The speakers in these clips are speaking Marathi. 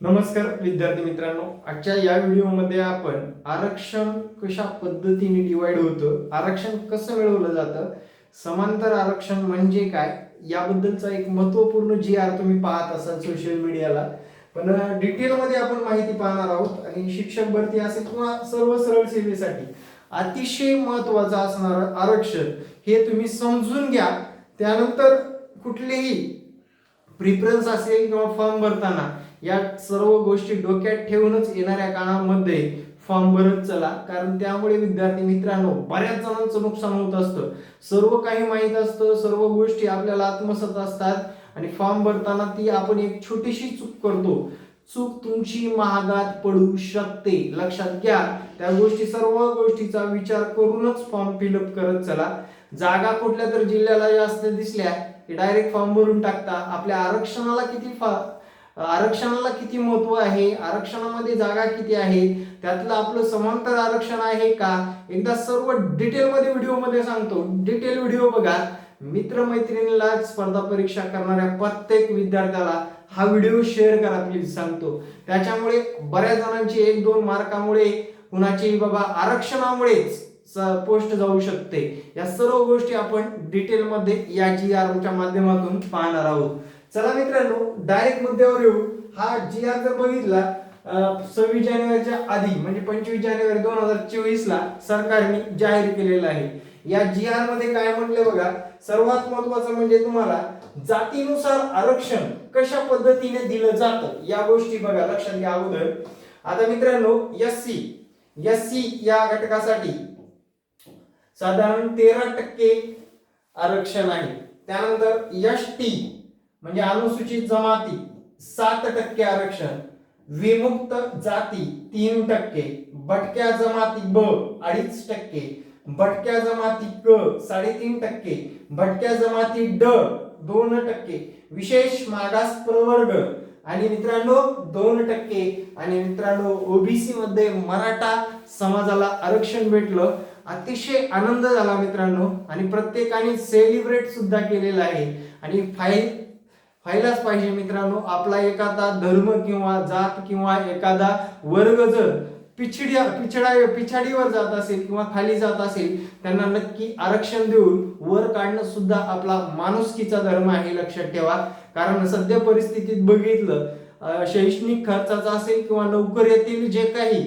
नमस्कार विद्यार्थी मित्रांनो. आजच्या या व्हिडिओमध्ये आपण आरक्षण कशा पद्धतीने डिवाइड होतं आरक्षण कसं मिळवलं जातं समांतर आरक्षण म्हणजे काय याबद्दलचा एक महत्त्वपूर्ण जी आर तुम्ही पाहत असाल सोशल मीडियाला पण डिटेलमध्ये आपण माहिती पाहणार आहोत आणि शिक्षक भरती असेल किंवा सर्व सरळ सेवेसाठी अतिशय महत्वाचं असणारं आरक्षण हे तुम्ही समजून घ्या. त्यानंतर कुठलेही प्रिफरन्स असेल किंवा फॉर्म भरताना या सर्व गोष्टी डोक्यात ठेवूनच येणाऱ्या काळामध्ये फॉर्म भरत चला. कारण त्यामुळे विद्यार्थी मित्रांनो बऱ्याच जणांचं नुकसान होत असतं. सर्व काही माहीत असतं सर्व गोष्टी आपल्याला आत्मसात असतात. आणि फॉर्म भरताना ती आपण एक छोटीशी चूक करतो. चूक तुमची महागात पडू शकते. लक्षात घ्या त्या गोष्टी सर्व गोष्टीचा विचार करूनच फॉर्म फिलअप करत चला. जागा कुठल्या तर जिल्ह्याला जास्त दिसल्या की डायरेक्ट फॉर्म भरून टाकता. आपल्या आरक्षणाला किती फा आरक्षणाला किती महत्त्व आहे? आरक्षणामध्ये जागा किती आहे? त्यातलं आपलं समांतर आरक्षण आहे का? एकदा सर्व डिटेलमध्ये व्हिडिओमध्ये सांगतो. डिटेल व्हिडिओ बघा. मित्रमैत्रिणीला स्पर्धा परीक्षा करणाऱ्या प्रत्येक विद्यार्थ्याला हा व्हिडिओ शेअर करा प्लीज सांगतो. त्याच्यामुळे बऱ्याच जणांची एक दोन मार्कामुळे कुणाची बाबा आरक्षणामुळेच पोस्ट जाऊ शकते. या सर्व गोष्टी आपण डिटेलमध्ये या जी आरच्या माध्यमातून पाहणार आहोत. चला मित्रांनो डायरेक्ट मुद्द्यावर येऊ. हा जी आर जर बघितला सव्वीस जानेवारीच्या आधी म्हणजे पंचवीस जानेवारी दोन हजार चोवीस ला सरकारने जाहीर केलेला आहे. या जी आरमध्ये काय म्हटलं बघा सर्वात महत्वाचं म्हणजे तुम्हाला जातीनुसार आरक्षण कशा पद्धतीने दिलं जातं या गोष्टी बघा लक्षात घ्या अगोदर. आता मित्रांनो एस सी एस सी या घटकासाठी साधारण तेरा टक्के आरक्षण आहे. त्यानंतर एस टी म्हणजे अनुसूचित जमाती सात टक्के आरक्षण विमुक्त जाती तीन टक्के भटक्या जमाती ब अडीच टक्के भटक्या जमाती क साडेतीन टक्के भटक्या जमाती ड दोन टक्के विशेष मागास प्रवर्ग आणि मित्रांनो दोन टक्के आणि मित्रांनो ओबीसी मध्ये मराठा समाजाला आरक्षण भेटलं अतिशय आनंद झाला मित्रांनो आणि प्रत्येकाने सेलिब्रेट सुद्धा केलेला आहे आणि फाईल व्हायलाच पाहिजे मित्रांनो. आपला एखादा धर्म किंवा जात किंवा एखादा वर्ग जर पिछड्या पिछडा पिछाडीवर जात असेल किंवा खाली जात असेल त्यांना नक्की आरक्षण देऊन वर काढणं सुद्धा आपला माणुसकीचा धर्म आहे लक्षात ठेवा. कारण सध्या परिस्थितीत बघितलं शैक्षणिक खर्चाचा असेल किंवा नोकऱ्यातील जे काही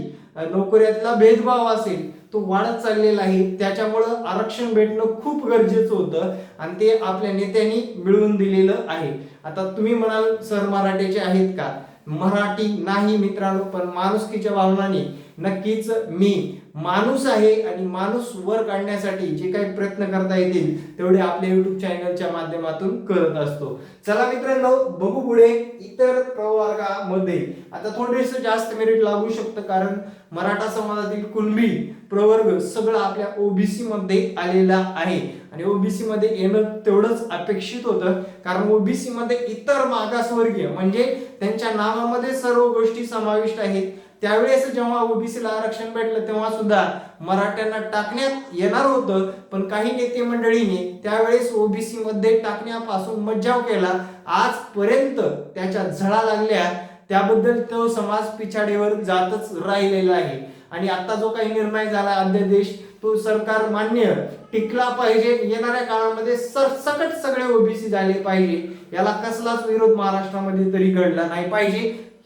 नोकऱ्यातला भेदभाव असेल तो वाढत चाललेला आहे. त्याच्यामुळं आरक्षण भेटणं खूप गरजेचं होतं आणि ते आपल्या नेत्यांनी मिळवून दिलेलं आहे. आता तुम्ही म्हणाल सर मराठीचे आहेत का? मराठी नाही मित्रांनो पण माणुसकीच्या भावनाने नक्कीच मी माणूस आहे आणि माणूस वर काढण्यासाठी जे काही प्रयत्न करता येतील तेवढे आपल्या युट्यूब चॅनलच्या माध्यमातून करत असतो. चला मित्रांनो बघू पुढे इतर प्रवर्गामध्ये. आता थोडेस जास्त मेरिट लागू शकतं कारण मराठा समाजातील कुणबी प्रवर्ग सगळं आपल्या ओबीसी मध्ये आलेला आहे. आणि ओबीसी मध्ये येणं तेवढंच अपेक्षित होतं. कारण ओबीसी मध्ये इतर मागासवर्गीय म्हणजे त्यांच्या नावामध्ये सर्व गोष्टी समाविष्ट आहेत. त्यावेळेस जेव्हा ओबीसीला आरक्षण भेटलं तेव्हा सुद्धा मराठ्यांना टाकण्यात येणार होतं. पण काही नेते मंडळीने त्यावेळेस ओबीसी मध्ये टाकण्यापासून मज्जाव केला. आजपर्यंत त्याच्या झळा लागल्या. त्याबद्दल तो समाज पिछाडीवर जातच राहिलेला आहे. आणि आता जो काही निर्णय झाला अध्यादेश तो सरकार मान्य टिकला पाहिजे. येणाऱ्या काळामध्ये सरसकट सगळे ओबीसी झाले पाहिजे. याला कसलाच विरोध महाराष्ट्रामध्ये तरी घडला नाही पाहिजे.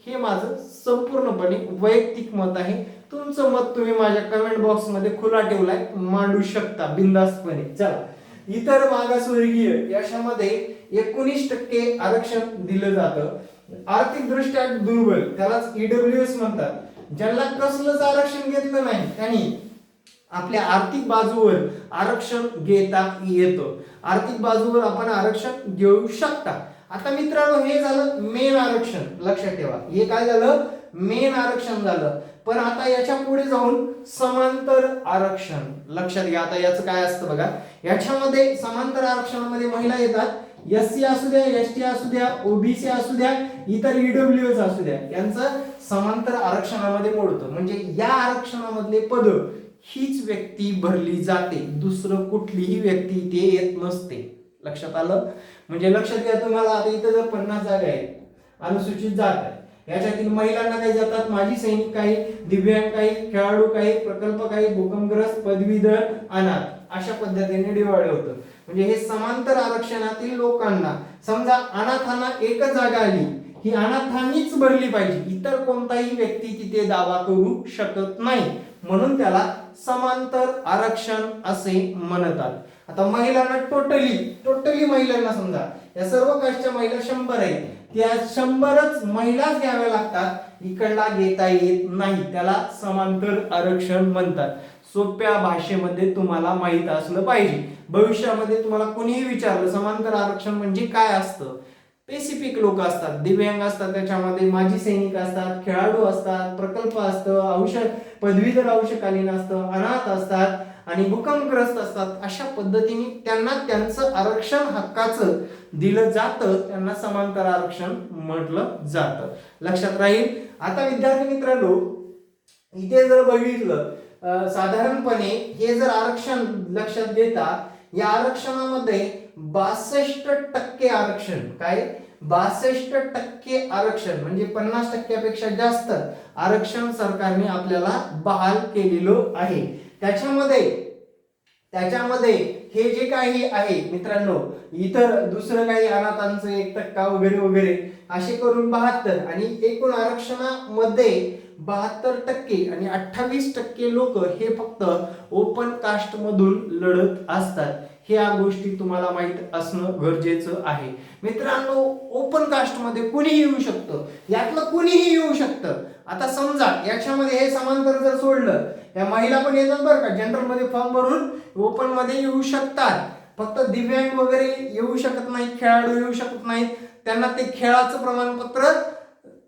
हे माझं संपूर्णपणे वैयक्तिक मत आहे. तुमचं मत तुम्ही माझ्या कमेंट बॉक्समध्ये खुला ठेवलाय मांडू शकता बिंदास्तपणे चला. इतर मागासवर्गीय याच्यामध्ये एकोणीस टक्के आरक्षण दिलं जातं. आर्थिक दृष्ट्या दुर्बल त्यालाच ईडब्ल्यू एस म्हणतात. ज्यांना कसलंच आरक्षण घेतलं नाही त्यांनी आपल्या आर्थिक बाजूवर आरक्षण घेता येतं. आर्थिक बाजूवर आपण आरक्षण घेऊ शकता. आता मित्रांनो हे झालं मेन आरक्षण. लक्षात ठेवा. हे काय झालं? मेन आरक्षण झालं. पण आता याच्यापुढे जाऊन समांतर आरक्षण. लक्षात घ्या आता याचं काय असतं बघा. याच्यामध्ये समांतर आरक्षणामध्ये महिला येतात. एस सी असू द्या एस टी असू द्या ओबीसी असू द्या इतर ईडब्ल्यू एस असू द्या यांचं समांतर आरक्षणामध्ये मोडतं. म्हणजे या आरक्षणामधले पद हीच व्यक्ती भरली जाते. दुसरं कुठलीही व्यक्ती ते येत नसते. लक्षात आलं? म्हणजे लक्षात घ्या तुम्हाला आता इथं जर पन्नास जागा आहेत अनुसूचित जात आहे याच्यातील महिलांना काही जातात? माजी सैनिक काही दिव्यांग काही खेळाडू काही प्रकल्प काही भूकंपग्रस्त पदवीधर अनाथ. अशा पद्धतीने डिवाइड होतं. म्हणजे हे समांतर आरक्षणातील लोकांना समजा अनाथांना एकच जागा आली ही अनाथांनीच भरली पाहिजे. इतर कोणताही व्यक्ती तिथे दावा करू शकत नाही. म्हणून त्याला समांतर आरक्षण असे म्हणतात. आता महिलांना टोटली टोटली महिलांना समजा या सर्व कास्टच्या महिला शंभर आहेत. त्या शंभरच महिलाच घ्याव्या लागतात. इकडला घेता येत नाही. त्याला समांतर आरक्षण म्हणतात. सोप्या भाषेमध्ये तुम्हाला माहीत असलं पाहिजे. भविष्यामध्ये तुम्हाला कोणीही विचारलं समांतर आरक्षण म्हणजे काय असतं? स्पेसिफिक लोक असतात. दिव्यांग असतात त्याच्यामध्ये माजी सैनिक असतात खेळाडू असतात प्रकल्प असतं औषध पदवीधर औषधकालीन असतं अनाथ असतात. आणि भूकंपग्रस्त असतात अशा पद्धतीने त्यांना त्यांचं आरक्षण हक्काचं दिलं जातं. त्यांना समांतर आरक्षण म्हटलं जातं. लक्षात राहील? आता विद्यार्थी मित्रांनो इथे जर बघितलं साधारणपणे हे जर आरक्षण लक्षात घेता या आरक्षणामध्ये बासष्ट टक्के आरक्षण काय? बासष्ट टक्के आरक्षण म्हणजे पन्नास टक्क्यापेक्षा जास्त आरक्षण सरकारने आपल्याला बहाल केलेलं आहे. त्याच्यामध्ये त्याच्यामध्ये हे जे काही आहे मित्रांनो इतर दुसरं काही अनाथांचं एक टक्का वगैरे वगैरे असे करून बहात्तर आणि एकूण आरक्षणामध्ये बहात्तर टक्के आणि अठ्ठावीस टक्के लोक हे फक्त ओपन कास्ट मधून लढत असतात. ह्या गोष्टी तुम्हाला माहीत असणं गरजेचं आहे. मित्रांनो ओपन कास्टमध्ये कुणीही येऊ शकतं. यातलं कुणीही येऊ शकतं. आता समजा याच्यामध्ये हे समांतर जर सोडलं या महिला पण येतात बरं का. जनरलमध्ये फॉर्म भरून ओपनमध्ये येऊ शकतात. फक्त दिव्यांग वगैरे येऊ शकत नाहीत खेळाडू येऊ शकत नाहीत. त्यांना ते खेळाचं प्रमाणपत्र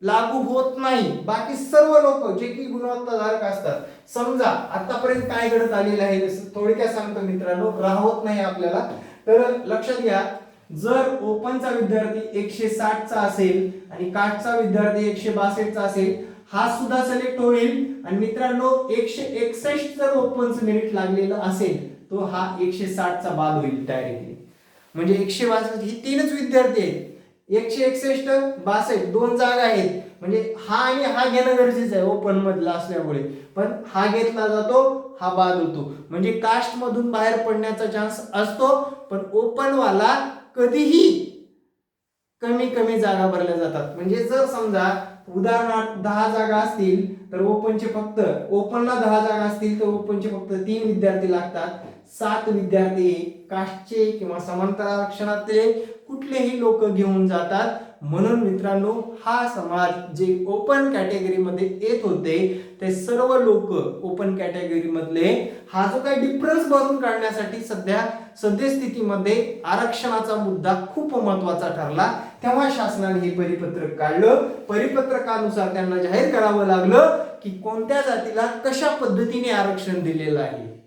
लागू होत नाही. बाकी सर्व लोक जे की गुणवत्ताधारक असतात समजा आतापर्यंत काय घडत आलेलं आहे जसं थोडक्यात सांगतो मित्रांनो राहत नाही आपल्याला. तर लक्षात घ्या जर ओपनचा विद्यार्थी एकशे साठचा असेल आणि काठचा विद्यार्थी एकशे बासष्टचा असेल हा सुद्धा सिलेक्ट होईल. आणि मित्रांनो एकशे एकसष्ट जर ओपनचं मेरिट लागलेलं असेल तो हा एकशे साठचा बाद होईल डायरेक्टली म्हणजे एकशे बासष्ट ही तीनच विद्यार्थी आहेत. एकशे एकसष्ट बासष्ट दोन जागा आहेत. म्हणजे हा आणि हा घेणं गरजेचं आहे ओपन मधला असल्यामुळे. पण हा घेतला जातो हा बाद होतो. म्हणजे कास्ट मधून बाहेर पडण्याचा चान्स असतो पण ओपन वाला कधीही कमी कमी जागा भरल्या जातात. म्हणजे जर समजा उदाहरणार्थ दहा जागा असतील तर ओपनचे फक्त ओपनला दहा जागा असतील तर ओपनचे फक्त तीन विद्यार्थी लागतात. सात विद्यार्थी कास्टचे किंवा समांतर आरक्षणातले कुठलेही लोक घेऊन जातात. म्हणून मित्रांनो हा समाज जे ओपन कॅटेगरीमध्ये येत होते ते सर्व लोक ओपन कॅटेगरी मधले हा जो काही डिफरन्स भरून काढण्यासाठी सध्या सद्यस्थितीमध्ये आरक्षणाचा मुद्दा खूप महत्त्वाचा ठरला. तेव्हा शासनाने हे परिपत्रक काढलं. परिपत्रकानुसार त्यांना जाहीर करावं लागलं की कोणत्या जातीला कशा पद्धतीने आरक्षण दिलेलं आहे.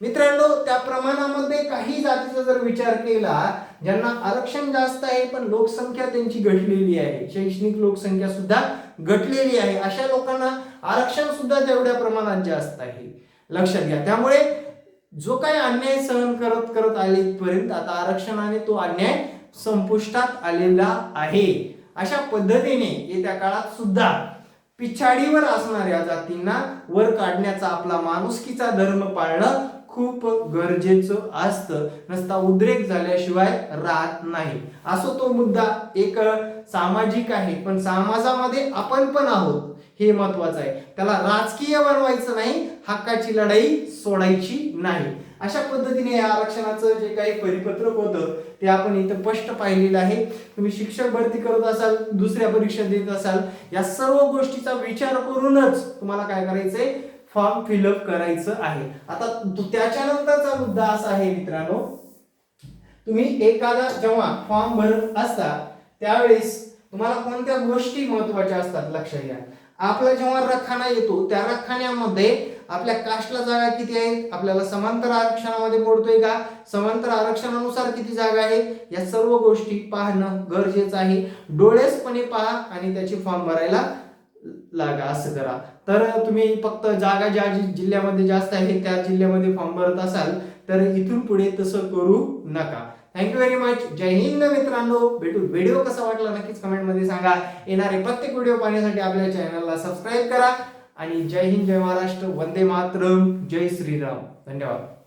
मित्रांनो त्या प्रमाणामध्ये काही जातीचा जर विचार केला ज्यांना आरक्षण जास्त आहे पण लोकसंख्या त्यांची घटलेली आहे शैक्षणिक लोकसंख्या सुद्धा घटलेली आहे अशा लोकांना आरक्षण सुद्धा तेवढ्या प्रमाणात जास्त आहे. लक्षात घ्या. त्यामुळे जो काही अन्याय सहन करत करत आले पर्यंत आता आरक्षणाने तो अन्याय संपुष्टात आलेला आहे. अशा पद्धतीने येत्या काळात सुद्धा पिछाडीवर असणाऱ्या जातींना वर काढण्याचा आपला माणुसकीचा धर्म पाळणं खूप गरजेचं असतं. नसता उद्रेक झाल्याशिवाय राहत नाही. असो तो मुद्दा एक सामाजिक आहे पण समाजामध्ये आपण पण आहोत. हे महत्वाचं आहे. त्याला राजकीय बनवायचं नाही हक्काची लढाई सोडायची नाही. अशा पद्धतीने या आरक्षणाचं जे काही परिपत्रक होतं ते आपण इथं स्पष्ट पाहिलेलं आहे. तुम्ही शिक्षक भरती करत असाल दुसऱ्या परीक्षा देत असाल या सर्व गोष्टीचा विचार करूनच तुम्हाला काय करायचंय? फॉर्म फिलअप करायचं आहे. आता त्याच्यानंतरचा मुद्दा असा आहे मित्रांनो तुम्ही एखादा जेव्हा फॉर्म भरत असता त्यावेळेस तुम्हाला कोणत्या गोष्टी महत्त्वाच्या असतात लक्षात घ्या. आपला जेव्हा रखाना येतो त्या रखान्यामध्ये आपल्या कास्टला जागा किती आहेत आपल्याला समांतर आरक्षणामध्ये पडतोय का? समांतर आरक्षणानुसार किती जागा आहे? या सर्व गोष्टी पाहणं गरजेचं आहे. डोळेसपणे पहा आणि त्याची फॉर्म भरायला लागा असं करा. तर तुम्ही फक्त जागा ज्या जिल्ह्यामध्ये जास्त आहे त्या जिल्ह्यामध्ये फॉर्म भरत असाल तर इथून पुढे तसं करू नका. थँक्यू व्हेरी मच जय हिंद मित्रांनो. भेटू. व्हिडिओ कसा वाटला नक्कीच कमेंटमध्ये सांगा. येणारे प्रत्येक व्हिडिओ पाहण्यासाठी आपल्या चॅनलला सबस्क्राईब करा. आणि जय हिंद जय महाराष्ट्र. वंदे मातरम. जय श्रीराम. धन्यवाद.